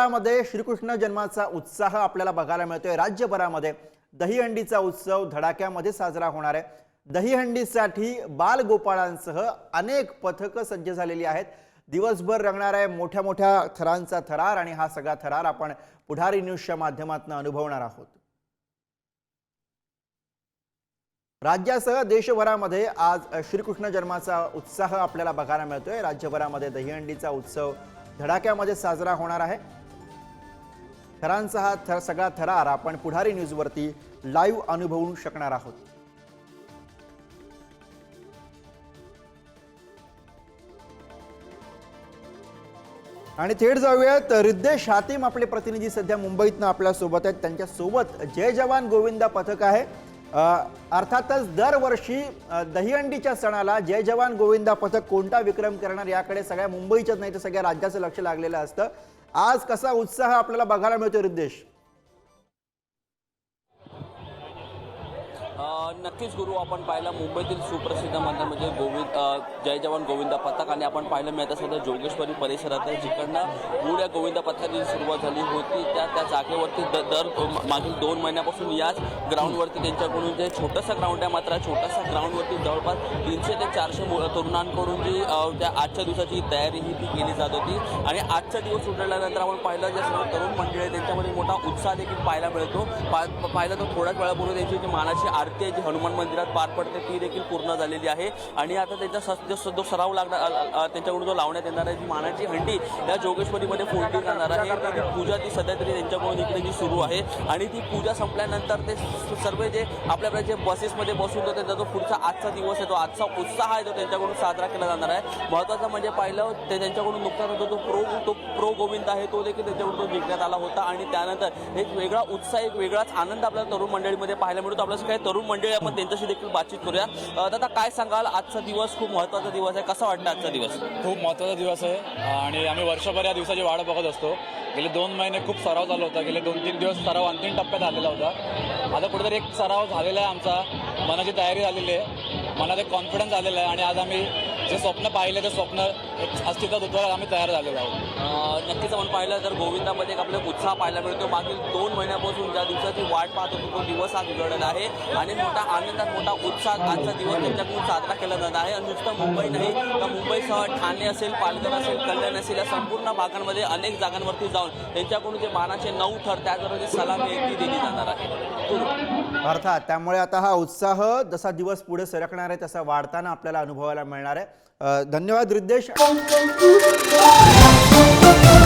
राज्यभरामध्ये श्रीकृष्ण जन्माचा उत्साह आपल्याला बघायला मिळतोय. राज्यभरामध्ये दहीहंडीचा उत्सव धडाक्यामध्ये साजरा होणार आहे. दहीहंडीसाठी बालगोपाळांसह अनेक पथकं सज्ज झालेली आहेत. दिवसभर रंगणार आहे मोठ्या मोठ्या थरांचा थरार आणि हा सगळा थरार आपण पुढारी न्यूजच्या माध्यमातून अनुभवणार आहोत. राज्यासह देशभरामध्ये आज श्रीकृष्ण जन्माचा उत्साह आपल्याला बघायला मिळतोय. राज्यभरामध्ये दहीहंडीचा उत्सव धडाक्यामध्ये साजरा होणार आहे. थरांचा हा थर सगळा थरार आपण पुढारी न्यूजवरती लाईव्ह अनुभवू शकणार आहोत. आणि थेट जाऊयात रिद्देश हातीम आपले प्रतिनिधी सध्या मुंबईतनं आपल्यासोबत आहेत. त्यांच्यासोबत जय जवान गोविंदा पथक आहे. अर्थातच दरवर्षी दहीहंडीच्या सणाला जय जवान गोविंदा पथक कोणता विक्रम करणार याकडे सगळ्या मुंबईच्याच नाही तर सगळ्या राज्याचं लक्ष लागलेलं असतं. आज कसा उत्साह आपल्याला बघायला मिळतो रिद्देश नक्कीच गुरु आपण पाहिलं मुंबईतील सुप्रसिद्ध मंदिर म्हणजे गोविंद जय जवान गोविंदा पथक आणि आपण पाहिलं मिळत सध्या जोगेश्वरी परिसरात आहे, जिकडनं मूळ या गोविंदा पथकाची सुरुवात झाली होती. त्या त्या जागेवरती द- दर मागील दोन महिन्यापासून याच ग्राउंडवरती त्यांच्याकडून जे छोटंसं ग्राउंड आहे मात्र छोटासा ग्राउंडवरती जवळपास तीनशे ते चारशे तरुणांकडून जी त्या आजच्या दिवसाची तयारी ही ती केली जात होती. आणि आजचा दिवस उठल्यानंतर आपण पाहिलं जे सर्व तरुण मंडळी आहे उत्साह देखील पाहायला मिळतो. पा पाहिलं तर थोड्याच वेळापूर्वी त्यांची जी मानाची आरती आहे जी हनुमान मंदिरात पार पडते ती देखील पूर्ण झालेली आहे. आणि आता त्यांचा स जो सराव लागणार त्यांच्याकडून जो लावण्यात येणार आहे जी मानाची हंडी या जोगेश्वरीमध्ये फोडली जाणार आहे. ती पूजा ती सध्या तरी त्यांच्याकडून इकडे जी सुरू आहे. आणि ती पूजा संपल्यानंतर ते सर्व जे आपल्याकडे जे बसेसमध्ये बसून तो त्यांचा जो पुढचा आजचा दिवस आहे तो आजचा उत्साह आहे तो त्यांच्याकडून साजरा केला जाणार आहे. महत्त्वाचं म्हणजे पाहिलं ते त्यांच्याकडून नुकताच होतो तो प्रो तो प्रो गोविंद आहे तो देखील त्यांच्याकडून तो जिंकण्यात आला होता. आणि त्यानंतर एक वेगळा उत्साह एक वेगळाच आनंद आपल्याला तरुण मंडळीमध्ये पाहायला मिळतो. आपल्याला काही तरुण मंडळी आपण त्यांच्याशी देखील बातचीत करूया. दादा काय सांगाल? आजचा दिवस खूप महत्त्वाचा दिवस आहे. कसा वाटतं आजचा दिवस? खूप महत्त्वाचा दिवस आहे. आणि आम्ही वर्षभर या दिवसाची वाट बघत असतो. गेले दोन महिने खूप सराव झाला होता. गेले दोन तीन दिवस सराव अंतिम टप्प्यात आलेला होता. आता कुठेतरी एक सराव झालेला आहे आमचा. मनाची तयारी झालेली आहे. मनात एक कॉन्फिडन्स आलेला आहे. आणि आज आम्ही जे स्वप्न पाहिले ते स्वप्न अस्तित्वात उतरायला आम्ही तयार झालेलो आहोत नक्कीच आपण पाहिलं तर गोविंदामध्ये एक आपल्याला उत्साह पाहायला मिळतो मागील दोन महिन्यापासून ज्या दिवसाची वाट पाहत होतो तो दिवस आज उजळलेला आहे आणि मोठा आनंदात मोठा उत्साह आजचा दिवस त्यांच्याकडून साजरा केला जात आहे आणि नुसतं मुंबई नाही तर मुंबईसह ठाणे असेल पालघर असेल कल्याण असेल या संपूर्ण भागांमध्ये अनेक जागांवरती जाऊन त्यांच्याकडून जे मानाचे नऊ थर त्याचबरोबर सलामी ती दिली जाणार आहे अर्थात त्यामुळे आता हा उत्साह जसा दिवस पुढे सरकणार आहे तसा वाढताना आपल्याला अनुभवायला मिळणार आहे. धन्यवाद रिद्देश Uncle Poop.